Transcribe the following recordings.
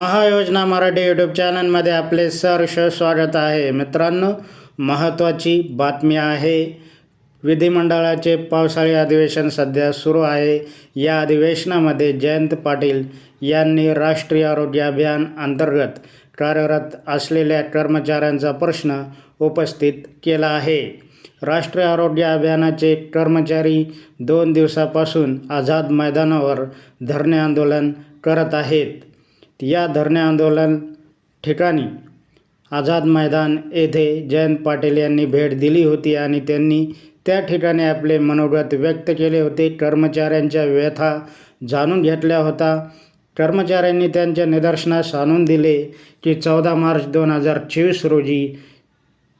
महायोजना Marathi YouTube चॅनलमध्ये आपले सहर्ष स्वागत आहे. मित्रांनो महत्त्वाची बातमी आहे. विधिमंडळाचे पावसाळी अधिवेशन सध्या सुरू आहे. या अधिवेशनामध्ये जयंत पाटील यांनी राष्ट्रीय आरोग्य अभियान अंतर्गत कार्यरत असलेल्या कर्मचाऱ्यांचा प्रश्न उपस्थित केला आहे. राष्ट्रीय आरोग्य अभियानाचे कर्मचारी दोन दिवसापासून आझाद मैदानावर धरणे आंदोलन करत आहेत. या धरणे आंदोलन ठिकाणी आझाद मैदान येथे जयंत पाटील यांनी भेट दिली होती आणि त्यांनी त्या ठिकाणी आपले मनोगत व्यक्त केले होते. कर्मचाऱ्यांच्या व्यथा जाणून घेतल्या होता. कर्मचाऱ्यांनी त्यांच्या निदर्शनास आणून दिले की चौदा मार्च दोन हजार चोवीस रोजी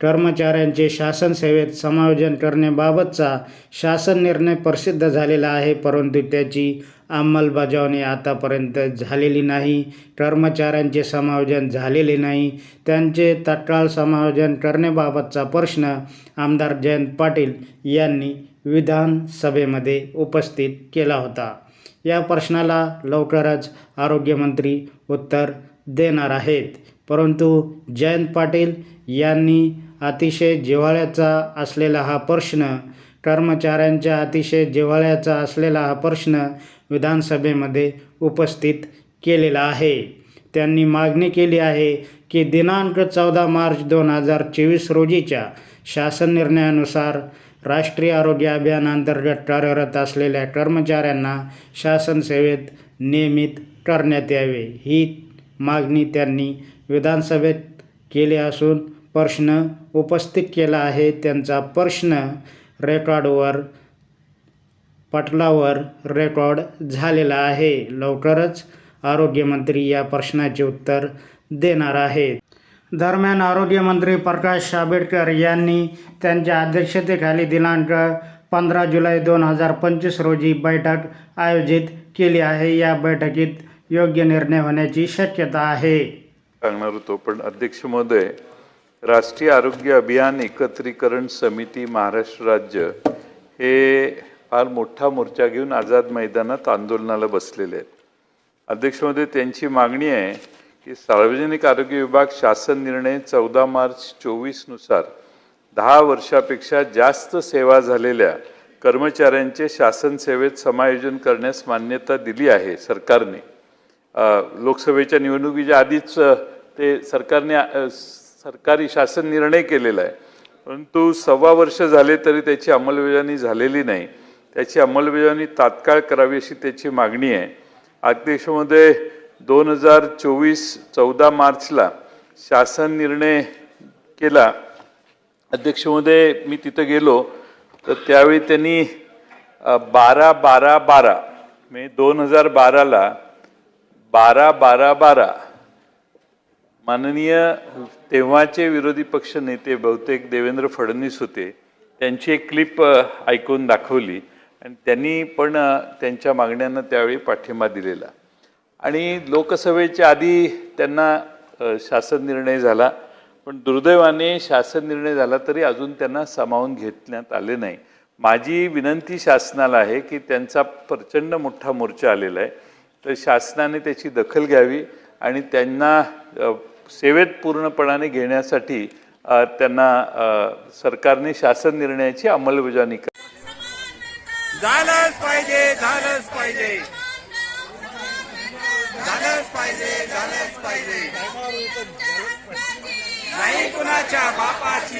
कर्मचाऱ्यांचे शासन सेवेत समायोजन करण्याबाबतचा शासन निर्णय प्रसिद्ध झालेला आहे परंतु त्याची अंमलबजावणी आतापर्यंत झालेली नाही. कर्मचाऱ्यांचे समायोजन झालेले नाही. त्यांचे तत्काळ समायोजन करण्याबाबतचा प्रश्न आमदार जयंत पाटील यांनी विधानसभेमध्ये उपस्थित केला होता. या प्रश्नाला लवकरच आरोग्यमंत्री उत्तर देणार आहेत. परंतु जयंत पाटील यांनी अतिशय जिव्हाळ्याचा असलेला हा प्रश्न कर्मचाऱ्यांच्या अतिशय जिव्हाळ्याचा असलेला हा प्रश्न विधानसभेमध्ये उपस्थित केलेला आहे. त्यांनी मागणी केली आहे की दिनांक चौदा मार्च दोन हजार चोवीस रोजीच्या शासन निर्णयानुसार राष्ट्रीय आरोग्य अभियानांतर्गत कार्यरत असलेल्या कर्मचाऱ्यांना शासन सेवेत नियमित करण्यात यावे. ही मागणी त्यांनी विधानसभेत केली असून प्रश्न उपस्थित केला आहे. त्यांचा प्रश्न रेकॉर्डवर पटलावर रेकॉर्ड झालेला आहे. लवकरच आरोग्यमंत्री या प्रश्नाचे उत्तर देणार आहेत. दरम्यान आरोग्यमंत्री प्रकाश आंबेडकर यांनी त्यांच्या अध्यक्षतेखाली दिनांक पंधरा जुलै दोन हजार पंचवीस रोजी बैठक आयोजित केली आहे. या बैठकीत योग्य निर्णय होण्याची शक्यता आहे. सांगणार होतो पण अध्यक्ष महोदय राष्ट्रीय आरोग्य अभियान एकत्रीकरण समिती महाराष्ट्र राज्य हे फार मोठा मोर्चा घेऊन आझाद मैदानात आंदोलनाला बसलेले आहेत. अध्यक्षमध्ये त्यांची मागणी आहे की सार्वजनिक आरोग्य विभाग शासन निर्णय चौदा मार्च चोवीसनुसार दहा वर्षापेक्षा जास्त सेवा झालेल्या कर्मचाऱ्यांचे शासन सेवेत समायोजन करण्यास मान्यता दिली आहे सरकारने. लोकसभेच्या निवडणुकीच्या आधीच ते सरकारने सरकारी शासन निर्णय केलेला आहे. परंतु सव्वा वर्ष झाले तरी त्याची अंमलबजावणी झालेली नाही. त्याची अंमलबजावणी तात्काळ करावी अशी त्याची मागणी आहे. अध्यक्षमध्ये दोन हजार चोवीस चौदा मार्चला शासन निर्णय केला. अध्यक्षमध्ये मी तिथं गेलो. तर त्यावेळी त्यांनी बारा बारा बारा म्हणजे दोन हजार बाराला बारा बारा बारा माननीय तेव्हाचे विरोधी पक्ष नेते बहुतेक देवेंद्र फडणवीस होते. त्यांची एक क्लिप ऐकून दाखवली आणि त्यांनी पण त्यांच्या मागण्यांना त्यावेळी पाठिंबा दिलेला. आणि लोकसभेच्या आधी त्यांना शासन निर्णय झाला पण दुर्दैवाने शासन निर्णय झाला तरी अजून त्यांना सामावून घेतण्यात आले नाही. माझी विनंती शासनाला आहे की त्यांचा प्रचंड मोठा मोर्चा आलेला आहे. तर शासनाने त्याची दखल घ्यावी आणि त्यांना सेवेत पूर्णपणाने घेण्यासाठी त्यांना सरकारने शासन निर्णयाची अंमलबजावणी करा झालंच पाहिजे झालंच पाहिजे. झालंच पाहिजे झालंच पाहिजे. नाही कुणाच्या बापाची